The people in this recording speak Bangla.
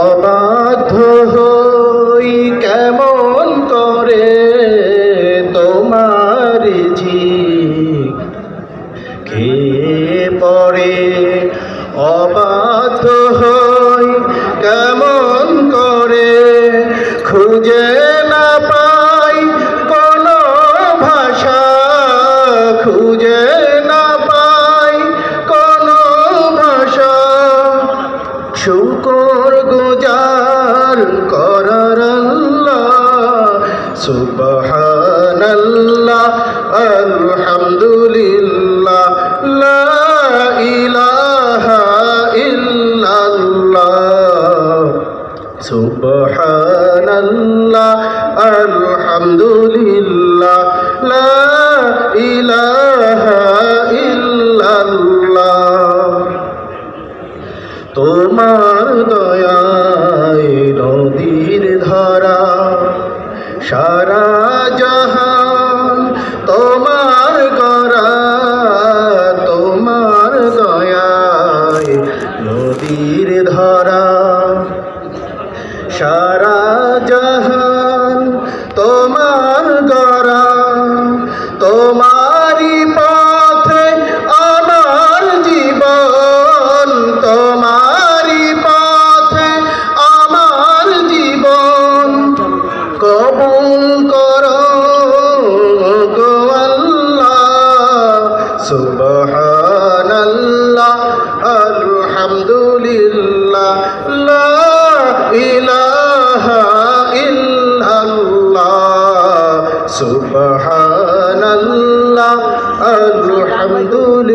অবাধ্য হই কেমন করে তোমার জি কে পড়ে অবাধ্য শুকর গুজার করার সুবহানাল্লাহ আলহামদুলিল্লাহ লা ইলাহা ইল্লাল্লাহ সুবহানাল্লাহ আলহামদুলিল্লাহ লা ইলাহা তোমার দয়ায় নদীর ধরা সারা জাহান তোমার করা তোমার দয়ায় নদীর ধরা সারা জাহান করো গো আল্লাহ। সুবহানাল্লাহ আলহামদুলিল্লাহ লা ইলাহা ইল্লাল্লাহ। সুবহানাল্লাহ আলহামদুলিল্লাহ।